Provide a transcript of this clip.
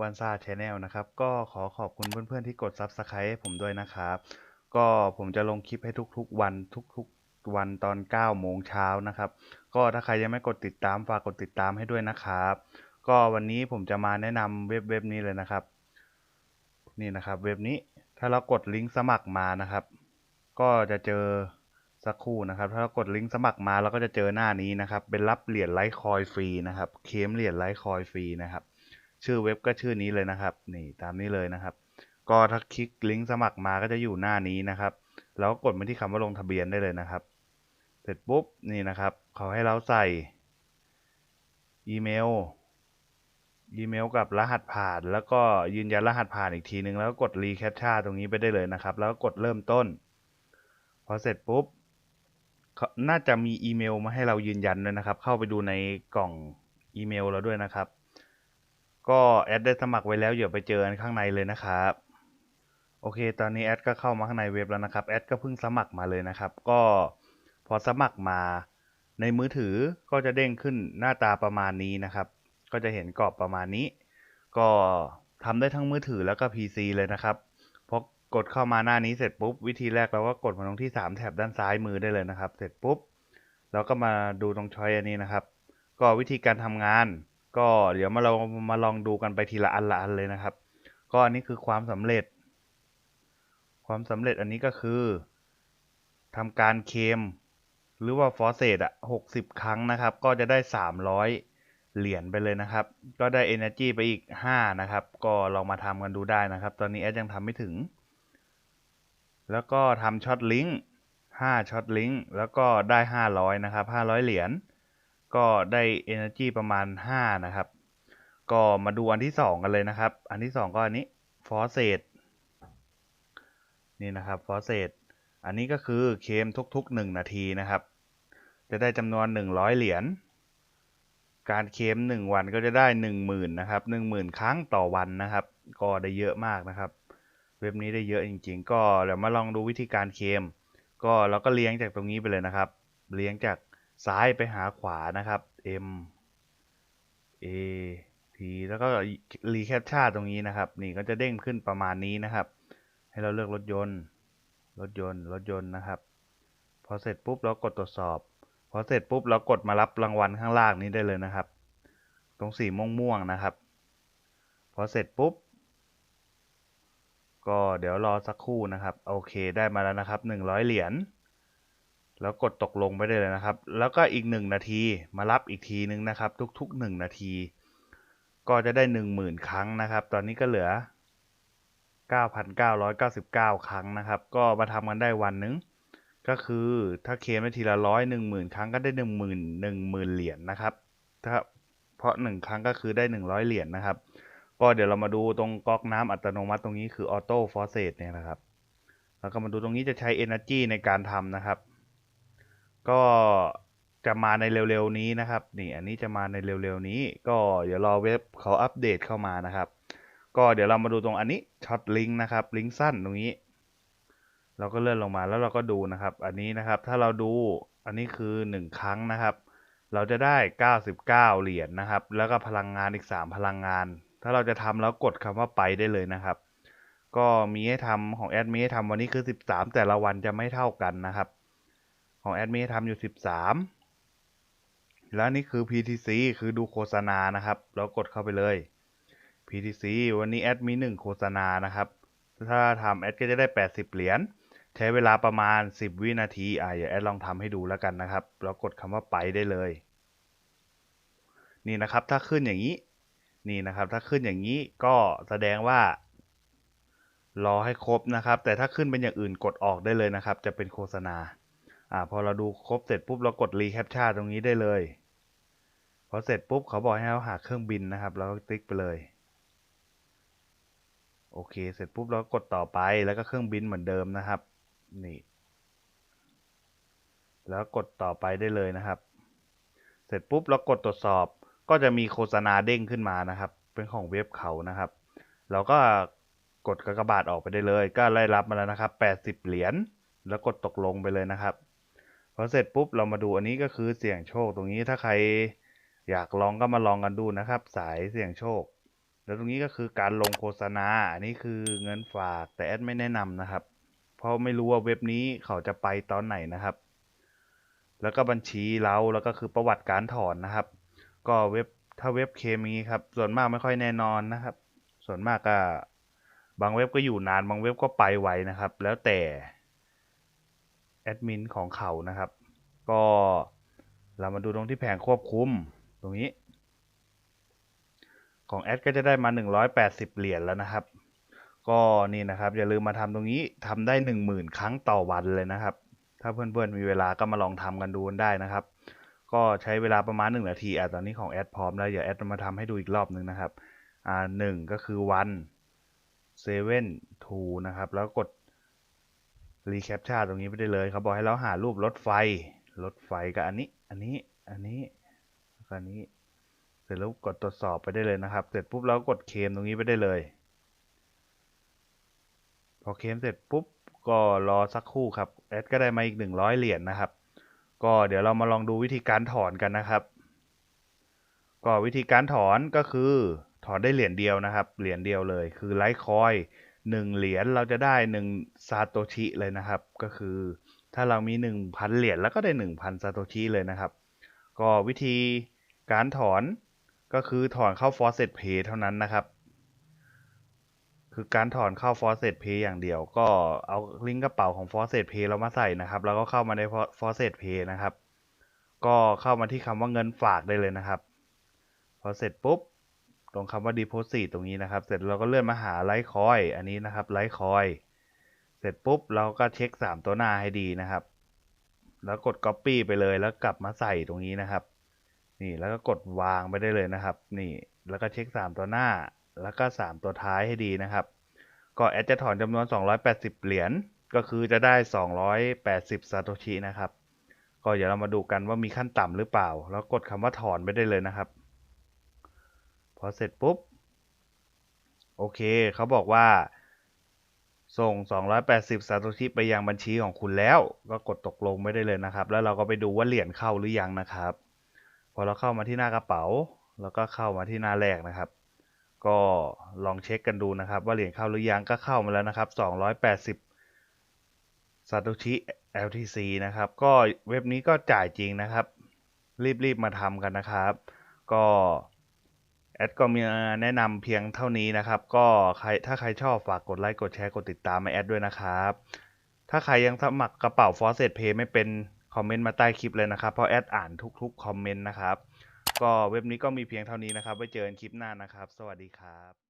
วันซ่าชแนลนะครับ ก็ขอขอบคุณเพื่อนๆที่กด Subscribe ให้ผมด้วยนะครับ ก็ผมจะลงคลิปให้ทุกๆวันทุกๆวันตอน 9 โมงเช้านะครับ ก็ถ้าใครยังไม่กดติดตามฝากกดติดตามให้ด้วยนะครับ ก็วันนี้ผมจะมาแนะนำเว็บเว็บนี้เลยนะครับ นี่นะครับ เว็บนี้ถ้าเรากดลิงก์สมัครมานะครับ ก็จะเจอสักครู่นะครับ ถ้าเรากดลิงก์สมัครมาเราก็จะเจอหน้านี้นะครับ เป็นรับเหรียญไลท์คอยฟรีนะครับ เคมเหรียญไลท์คอยฟรีนะครับ ชื่อเว็บก็ชื่อนี้เลยนะครับ นี่ตามนี้เลยนะครับ ก็ถ้าคลิกลิงก์สมัครมาก็จะอยู่หน้านี้นะครับ แล้วก็กดมาที่คำว่าลงทะเบียนได้เลยนะครับ เสร็จปุ๊บนี่นะครับเขาให้เราใส่อีเมลอีเมลกับรหัสผ่าน แล้วก็ยืนยันรหัสผ่านอีกทีนึง แล้วก็กดรีแคปชั่นตรงนี้ไปได้เลยนะครับ แล้วก็กดเริ่มต้น พอเสร็จปุ๊บเขาน่าจะมีอีเมลมาให้เรายืนยันด้วยนะครับ เข้าไปดูในกล่องอีเมลเราด้วยนะครับ ก็แอดได้สมัครไว้แล้วเดี๋ยวไปเจอกันข้างในเลยนะครับ โอเค ตอนนี้แอดก็เข้ามาข้างในเว็บแล้วนะครับ แอดก็เพิ่งสมัครมาเลยนะครับ ก็พอสมัครมาในมือถือก็จะเด้งขึ้นหน้าตาประมาณนี้นะครับ ก็จะเห็นกรอบประมาณนี้ ก็ทำได้ทั้งมือถือแล้วก็ PC เลยนะครับพอกดเข้ามาหน้านี้เสร็จปุ๊บวิธีแรกเราก็กดมาตรงที่ 3 แถบด้านซ้ายมือได้เลยนะครับ เสร็จปุ๊บเราก็มาดูตรงช้อยอันนี้นะครับ ก็วิธีการทำงาน ก็เดี๋ยวมาเรามาลองดูกันไปทีละอันละอันเลยนะครับ ก็อันนี้คือความสำเร็จ ความสำเร็จอันนี้ก็คือทำการเคมหรือว่าฟอสเซตอะหกสิบครั้งนะครับ ก็จะได้สามร้อยเหรียญไปเลยนะครับ ก็ได้ Energy ไปอีกห้านะครับ ก็ลองมาทำกันดูได้นะครับ ตอนนี้แอดยังทำไม่ถึง แล้วก็ทำช็อตลิงก์ห้าช็อตลิงก์แล้วก็ได้ห้าร้อยนะครับห้าร้อยเหรียญ ก็ได้ Energy ประมาณ 5 นะครับ ก็มาดูอันที่ 2 กันเลยนะครับ อันที่ 2 ก็อันนี้ฟอสเซตนี่นะครับฟอสเซตอันนี้ก็คือเคมทุก ๆ 1 นาทีนะครับ จะได้จำนวน 100 เหรียญการเคม1 วันก็จะได้ 10,000นะครับ10,000 ครั้งต่อวันนะครับ ก็ได้เยอะมากนะครับ เว็บนี้ได้เยอะจริง ๆ ก็เดี๋ยวมาลองดูวิธีการเคม ก็เราก็เลี้ยงจากตรงนี้ไปเลยนะครับ เลี้ยงจาก ซ้ายไปหาขวานะครับ M A P แล้วก็รีแคปชั่นตรงนี้นะครับ นี่ก็จะเด้งขึ้นประมาณนี้นะครับ ให้เราเลือกรถยนต์ รถยนต์ รถยนต์นะครับ พอเสร็จปุ๊บเรากดตรวจสอบ พอเสร็จปุ๊บเรากดมารับรางวัลข้างล่างนี้ได้เลยนะครับ ตรงสีม่วงๆนะครับ พอเสร็จปุ๊บ ก็เดี๋ยวรอสักครู่นะครับ โอเคได้มาแล้วนะครับ 100 เหรียญ แล้วกดตกลงไปได้เลยนะครับ แล้วก็อีก 1 นาทีมารับอีกทีนึงนะครับ ทุกๆ 1 นาที ก็จะได้ 10,000 ครั้งนะครับ ตอนนี้ก็เหลือ 9,999 ครั้งนะครับ ก็มาทำกันได้วันนึง ก็คือถ้าเคลมได้ทีละร้อยหนึ่งหมื่นครั้งก็ได้หนึ่งหมื่นหนึ่งหมื่นเหรียญนะครับถ้าเพราะหนึ่งครั้งก็คือได้หนึ่งร้อยเหรียญนะครับ ก็เดี๋ยวเรามาดูตรงก๊อกน้ำอัตโนมัติตรงนี้คือออโต้ฟอสเซตเนี่ยนะครับ แล้วก็มาดูตรงนี้จะใช้ Energy ในการทำนะครับ ก็จะมาในเร็วๆนี้นะครับ นี่อันนี้จะมาในเร็วๆนี้ ก็เดี๋ยวรอเว็บเขาอัปเดตเข้ามานะครับ ก็เดี๋ยวเรามาดูตรงอันนี้ช็อตลิงก์นะครับ ลิงก์สั้นตรงนี้ เราก็เลื่อนลงมาแล้วเราก็ดูนะครับ อันนี้นะครับ ถ้าเราดูอันนี้คือ 1 ครั้งนะครับ เราจะได้ 99 เหรียญนะครับ แล้วก็พลังงานอีก 3 พลังงาน ถ้าเราจะทำแล้วกดคำว่าไปได้เลยนะครับ ก็มีให้ทำของแอดมีให้ทำวันนี้คือ 13 แต่ละวันจะไม่เท่ากันนะครับ ของแอดมีให้ทำอยู่ 13 แล้วนี่คือ PTC คือดูโฆษณานะครับเรากดเข้าไปเลย PTC วันนี้แอดมี1โฆษณานะครับ ถ้าทำแอดก็จะได้ 80 เหรียญ ใช้เวลาประมาณ 10 วินาที อะเดี๋ยวแอดลองทำให้ดูแล้วกันนะครับ แล้วกดคำว่าไปได้เลย นี่นะครับ ถ้าขึ้นอย่างนี้ นี่นะครับ ถ้าขึ้นอย่างนี้ก็แสดงว่า รอให้ครบนะครับ แต่ถ้าขึ้นเป็นอย่างอื่นกดออกได้เลยนะครับ จะเป็นโฆษณา อ่าพอเราดูครบเสร็จปุ๊บเรากดรีแคปชั่นตรงนี้ได้เลยพอเสร็จปุ๊บเขาบอกให้เราหาเครื่องบินนะครับ เราก็ติ๊กไปเลยโอเค เสร็จปุ๊บเรากดต่อไปแล้วก็เครื่องบินเหมือนเดิมนะครับ นี่ แล้วกดต่อไปได้เลยนะครับ เสร็จปุ๊บเรากดตรวจสอบ ก็จะมีโฆษณาเด้งขึ้นมานะครับ เป็นของเว็บเขานะครับ เราก็กดกากบาทออกไปได้เลย ก็ได้รับมาแล้วนะครับ 80 เหรียญ แล้วกดตกลงไปเลยนะครับ พอเสร็จปุ๊บเรามาดูอันนี้ก็คือเสี่ยงโชคตรงนี้ถ้าใครอยากลองก็มาลองกันดูนะครับ สายเสี่ยงโชค แล้วตรงนี้ก็คือการลงโฆษณาอันนี้คือเงินฝากแต่แอดไม่แนะนำนะครับ เพราะไม่รู้ว่าเว็บนี้เขาจะไปตอนไหนนะครับ แล้วก็บัญชีเราแล้วก็คือประวัติการถอนนะครับ ก็เว็บถ้าเว็บเคมีครับ ส่วนมากไม่ค่อยแน่นอนนะครับ ส่วนมากก็บางเว็บก็อยู่นานบางเว็บก็ไปไวนะครับ แล้วแต่ แอดมินของเขานะครับ ก็เรามาดูตรงที่แผงควบคุมตรงนี้ ของแอดก็จะได้มา 180 เหรียญแล้วนะครับ ก็นี่นะครับ อย่าลืมมาทำตรงนี้ทำได้ 10,000 ครั้งต่อวันเลยนะครับ ถ้าเพื่อนๆมีเวลาก็มาลองทำกันดูกันได้นะครับ ก็ใช้เวลาประมาณ 1 นาทีอะตอนนี้ของแอดพร้อมแล้วเดี๋ยวแอดมาทำให้ดูอีกรอบนึงนะครับอ่าหนึ่งก็คือวันเซเว่นทูนะครับ แล้วกด รีแคปชั่นตรงนี้ไปได้เลยเขาบอกให้เราหารูปรถไฟ รถไฟกับอันนี้ อันนี้ อันนี้แล้วก็อันนี้ เสร็จแล้วกดตรวจสอบไปได้เลยนะครับ เสร็จปุ๊บเรากดเคมตรงนี้ไปได้เลย พอเคมเสร็จปุ๊บก็รอสักครู่ครับ แอดก็ได้มาอีก 100 เหรียญนะครับ ก็เดี๋ยวเรามาลองดูวิธีการถอนกันนะครับ ก็วิธีการถอนก็คือถอนได้เหรียญเดียวนะครับ เหรียญเดียวเลย คือไลท์คอย หนึ่งเหรียญเราจะได้หนึ่งซาโตชิเลยนะครับ ก็คือถ้าเรามีหนึ่งพันเหรียญแล้วก็ได้หนึ่งพันซาโตชิเลยนะครับ ก็วิธีการถอนก็คือถอนเข้า Faucet Pay เท่านั้นนะครับ คือการถอนเข้า Faucet Pay อย่างเดียว ก็เอาลิงก์กระเป๋าของ Faucet Pay เรามาใส่นะครับ แล้วก็เข้ามาใน Faucet Pay นะครับ ก็เข้ามาที่คำว่าเงินฝากได้เลยนะครับ พอเสร็จปุ๊บ ตรงคำว่า deposit ตรงนี้นะครับ เสร็จเราก็เลื่อนมาหาไลท์คอยอันนี้นะครับไลท์คอยเสร็จปุ๊บเราก็เช็ค 3 ตัวหน้าให้ดีนะครับ แล้วกด copy ไปเลยแล้วกลับมาใส่ตรงนี้นะครับ นี่แล้วก็กดวางไปได้เลยนะครับ นี่แล้วก็เช็ค 3 ตัวหน้า แล้วก็ 3 ตัวท้ายให้ดีนะครับก็แอดจะถอนจำนวน 280 เหรียญก็คือจะได้ 280 ซาโตชินะครับ ก็เดี๋ยวเรามาดูกันว่ามีขั้นต่ำหรือเปล่า แล้วกดคำว่าถอนไปได้เลยนะครับ อเสร็จปุ๊บ โอเค เขาบอกว่า ส่ง 280 ซาโตชิไปยังบัญชีของคุณแล้ว ก็กดตกลงไม่ได้เลยนะครับ แล้วเราก็ไปดูว่าเหรียญเข้าหรือยังนะครับ พอเราเข้ามาที่หน้ากระเป๋า แล้วก็เข้ามาที่หน้าแรกนะครับ ก็ลองเช็คกันดูนะครับ ว่าเหรียญเข้าหรือยังก็เข้ามาแล้วนะครับ 280 ซาโตชิ LTC นะครับ ก็เว็บนี้ก็จ่ายจริงนะครับ รีบๆมาทำกันนะครับ ก็ แอดก็มีแนะนำเพียงเท่านี้นะครับ ก็ใครถ้าใครชอบฝากกดไลค์กดแชร์กดติดตามมาแอดด้วยนะครับ ถ้าใครยังสมัครกระเป๋าฟอสเซตเพย์ไม่เป็นคอมเมนต์มาใต้คลิปเลยนะครับ เพราะแอดอ่านทุกๆคอมเมนต์นะครับ ก็เว็บนี้ก็มีเพียงเท่านี้นะครับ ไว้เจอกันคลิปหน้านะครับ สวัสดีครับ